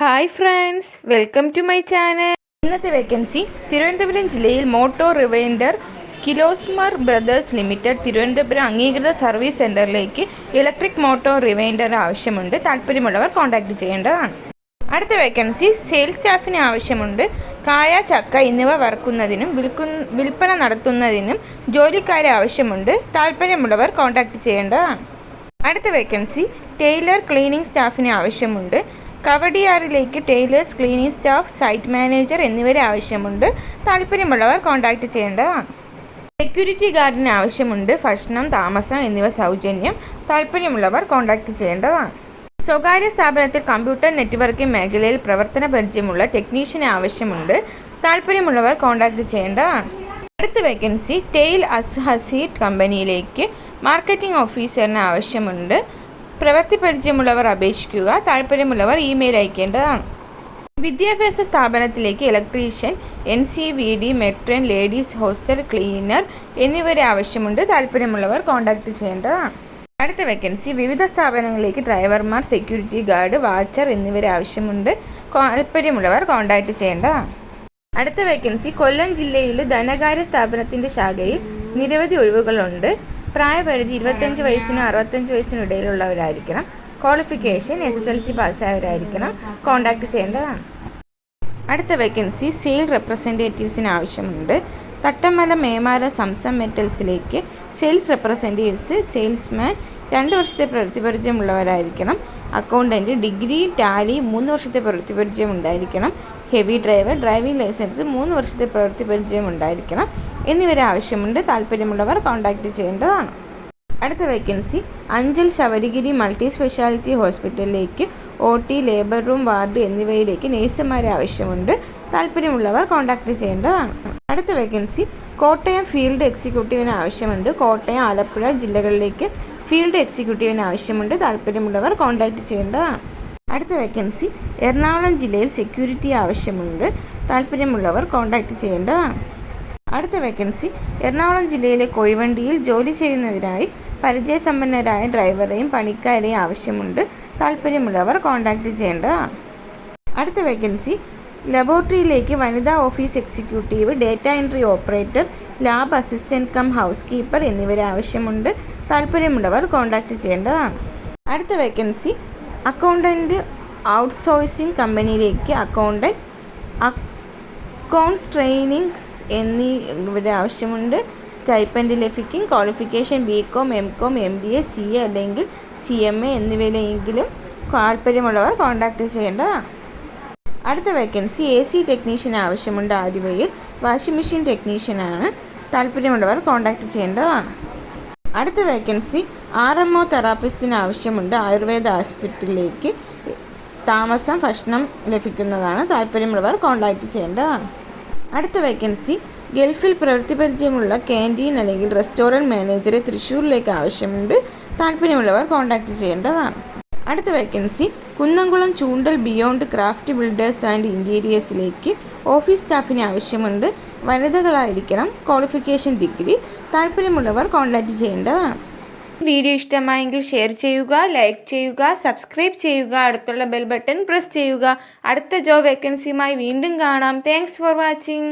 Hi friends welcome to my channel. ഇന്നത്തെ vacancy Thiruvananthapuram ജില്ലയിൽ motor rewinder Kirloskar brothers limited Thiruvananthapuram അംഗീകൃത service സെന്ററിലേക്ക് electric motor rewinder ആവശ്യമുണ്ട്. താല്പര്യമുള്ളവർ കോൺടാക്റ്റ് ചെയ്യേണ്ടതാണ്. അടുത്ത വേക്കൻസി സെയിൽസ് സ്റ്റാഫിന് ആവശ്യമുണ്ട്. കായ ചക്ക എന്നിവ വറുക്കുന്നതിനും വിൽക്കു വിൽപ്പന നടത്തുന്നതിനും ജോലിക്കാരെ ആവശ്യമുണ്ട്. താല്പര്യമുള്ളവർ കോൺടാക്റ്റ് ചെയ്യേണ്ടതാണ്. അടുത്ത വേക്കൻസി ടൈലർ ക്ലീനിംഗ് സ്റ്റാഫിന് ആവശ്യമുണ്ട്. കവടിയാറിലേക്ക് tailors cleaning staff site manager എന്നിവരെ ആവശ്യമുണ്ട്. താല്പര്യമുള്ളവർ കോൺടാക്റ്റ് ചെയ്യേണ്ടതാണ്. സെക്യൂരിറ്റി ഗാർഡിന് ആവശ്യമുണ്ട്. ഭക്ഷണം താമസം എന്നിവ സൗജന്യം. താല്പര്യമുള്ളവർ കോൺടാക്റ്റ് ചെയ്യേണ്ടതാണ്. സ്വകാര്യ സ്ഥാപനത്തിൽ കമ്പ്യൂട്ടർ നെറ്റ്വർക്കിംഗ് മേഖലയിൽ പ്രവർത്തന പരിചയമുള്ള ടെക്നീഷ്യന് ആവശ്യമുണ്ട്. താല്പര്യമുള്ളവർ കോൺടാക്റ്റ് ചെയ്യേണ്ടതാണ്. അടുത്ത വേക്കൻസി ടെയിൽ അസ് ഹസീഡ് കമ്പനിയിലേക്ക് മാർക്കറ്റിംഗ് ഓഫീസറിന് ആവശ്യമുണ്ട്. പ്രവൃത്തി പരിചയമുള്ളവർ അപേക്ഷിക്കുക. താല്പര്യമുള്ളവർ ഇമെയിൽ അയക്കേണ്ടതാണ്. വിദ്യാഭ്യാസ സ്ഥാപനത്തിലേക്ക് electrician N C V D matron ladies hostel cleaner എന്നിവരെ ആവശ്യമുണ്ട്. താല്പര്യമുള്ളവർ കോൺടാക്റ്റ് ചെയ്യേണ്ടതാണ്. അടുത്ത വേക്കൻസി വിവിധ സ്ഥാപനങ്ങളിലേക്ക് ഡ്രൈവർമാർ സെക്യൂരിറ്റി ഗാർഡ് വാച്ചർ എന്നിവരെ ആവശ്യമുണ്ട്. താല്പര്യമുള്ളവർ കോൺടാക്റ്റ് ചെയ്യേണ്ടതാണ്. അടുത്ത വേക്കൻസി കൊല്ലം ജില്ലയിൽ ധനകാര്യ സ്ഥാപനത്തിന്റെ ശാഖയിൽ നിരവധി ഒഴിവുകളുണ്ട്. പ്രായപരിധി ഇരുപത്തഞ്ച് വയസ്സിനും അറുപത്തഞ്ച് വയസ്സിനും ഇടയിലുള്ളവരായിരിക്കണം. Qualification S S L C പാസ്സായവരായിരിക്കണം. Contact ചെയ്യേണ്ടതാണ്. അടുത്ത വേക്കൻസി സെയിൽ റെപ്രസെന്റേറ്റീവ്സിന് ആവശ്യമുണ്ട്. തട്ടമല മേമാല സംസം മെറ്റൽസിലേക്ക് സെയിൽസ് റെപ്രസെന്റേറ്റീവ്സ് സെയിൽസ്മാൻ രണ്ട് വർഷത്തെ പ്രവൃത്തി പരിചയമുള്ളവരായിരിക്കണം. അക്കൗണ്ടന്റ് ഡിഗ്രി ടാലി മൂന്ന് വർഷത്തെ പ്രവൃത്തി പരിചയം ഉണ്ടായിരിക്കണം ഹെവി ഡ്രൈവർ ഡ്രൈവിംഗ് ലൈസൻസ് മൂന്ന് വർഷത്തെ പ്രവൃത്തി പരിചയം ഉണ്ടായിരിക്കണം എന്നിവരെ ആവശ്യമുണ്ട്. താല്പര്യമുള്ളവർ കോൺടാക്റ്റ് ചെയ്യേണ്ടതാണ്. അടുത്ത vacancy Anchal Sabarigiri multi speciality ഹോസ്പിറ്റലിലേക്ക് O T labour room ward എന്നിവയിലേക്ക് നഴ്സുമാരെ ആവശ്യമുണ്ട്. താല്പര്യമുള്ളവർ കോൺടാക്റ്റ് ചെയ്യേണ്ടതാണ്. അടുത്ത വേക്കൻസി കോട്ടയം ഫീൽഡ് എക്സിക്യൂട്ടീവിന് ആവശ്യമുണ്ട്. കോട്ടയം ആലപ്പുഴ ജില്ലകളിലേക്ക് ഫീൽഡ് എക്സിക്യൂട്ടീവിന് ആവശ്യമുണ്ട്. താല്പര്യമുള്ളവർ കോൺടാക്റ്റ് ചെയ്യേണ്ടതാണ്. അടുത്ത വേക്കൻസി എറണാകുളം ജില്ലയിൽ സെക്യൂരിറ്റി ആവശ്യമുണ്ട്. താല്പര്യമുള്ളവർ കോൺടാക്റ്റ് ചെയ്യേണ്ടതാണ്. അടുത്ത വേക്കൻസി എറണാകുളം ജില്ലയിലെ കൊഴിവണ്ടിയിൽ ജോലി ചെയ്യുന്നതിനായി പരിചയസമ്പന്നരായ ഡ്രൈവറെയും പണിക്കാരെയും ആവശ്യമുണ്ട്. താല്പര്യമുള്ളവർ കോൺടാക്റ്റ് ചെയ്യേണ്ടതാണ്. അടുത്ത വേക്കൻസി ലബോറട്ടറിയിലേക്ക് വനിതാ office executive data entry operator lab assistant cum house keeper എന്നിവരെ ആവശ്യമുണ്ട്. താല്പര്യമുള്ളവർ കോൺടാക്റ്റ് ചെയ്യേണ്ടതാണ്. അടുത്ത വേക്കൻസി അക്കൗണ്ടന്റ് ഔട്ട്സോഴ്സിംഗ് കമ്പനിയിലേക്ക് അക്കൗണ്ടന്റ് അക്കൗണ്ട്സ് ട്രെയിനിങ്സ് എന്നീ ഇവിടെ ആവശ്യമുണ്ട്. സ്റ്റൈപ്പൻഡ് ലഭിക്കും. Qualification B com M com M B A C A അല്ലെങ്കിൽ സി എം എ എന്നിവയിലെങ്കിലും താല്പര്യമുള്ളവർ കോൺടാക്റ്റ് ചെയ്യേണ്ടതാണ്. അടുത്ത വേക്കൻസി എ സി ടെക്നീഷ്യൻ ആവശ്യമുണ്ട്. ആലുവയിൽ വാഷിംഗ് മെഷീൻ ടെക്നീഷ്യനാണ്. താല്പര്യമുള്ളവർ കോൺടാക്റ്റ് ചെയ്യേണ്ടതാണ്. അടുത്ത വേക്കൻസി ആർ എം ഒ തെറാപ്പിസ്റ്റിന് ആവശ്യമുണ്ട്. ആയുർവേദ ഹോസ്പിറ്റലിലേക്ക് താമസം ഭക്ഷണം ലഭിക്കുന്നതാണ്. താല്പര്യമുള്ളവർ കോൺടാക്റ്റ് ചെയ്യേണ്ടതാണ്. അടുത്ത വേക്കൻസി ഗൾഫിൽ പ്രവൃത്തി പരിചയമുള്ള ക്യാന്റീൻ അല്ലെങ്കിൽ റെസ്റ്റോറന്റ് മാനേജറെ തൃശ്ശൂരിലേക്ക് ആവശ്യമുണ്ട്. താല്പര്യമുള്ളവർ കോൺടാക്റ്റ് ചെയ്യേണ്ടതാണ്. അടുത്ത vacancy Kunnamkulam Choondal beyond craft builders and ഇന്റീരിയേഴ്സിലേക്ക് office സ്റ്റാഫിന് ആവശ്യമുണ്ട്. വനിതകളായിരിക്കണം. ക്വാളിഫിക്കേഷൻ ഡിഗ്രി താല്പര്യമുള്ളവർ കോൺടാക്റ്റ് ചെയ്യേണ്ടതാണ്. വീഡിയോ ഇഷ്ടമായെങ്കിൽ ഷെയർ ചെയ്യുക ലൈക്ക് ചെയ്യുക സബ്സ്ക്രൈബ് ചെയ്യുക അടുത്തുള്ള ബെൽ ബട്ടൺ പ്രസ് ചെയ്യുക. അടുത്ത ജോബ് വേക്കൻസിയുമായി വീണ്ടും കാണാം. Thanks for watching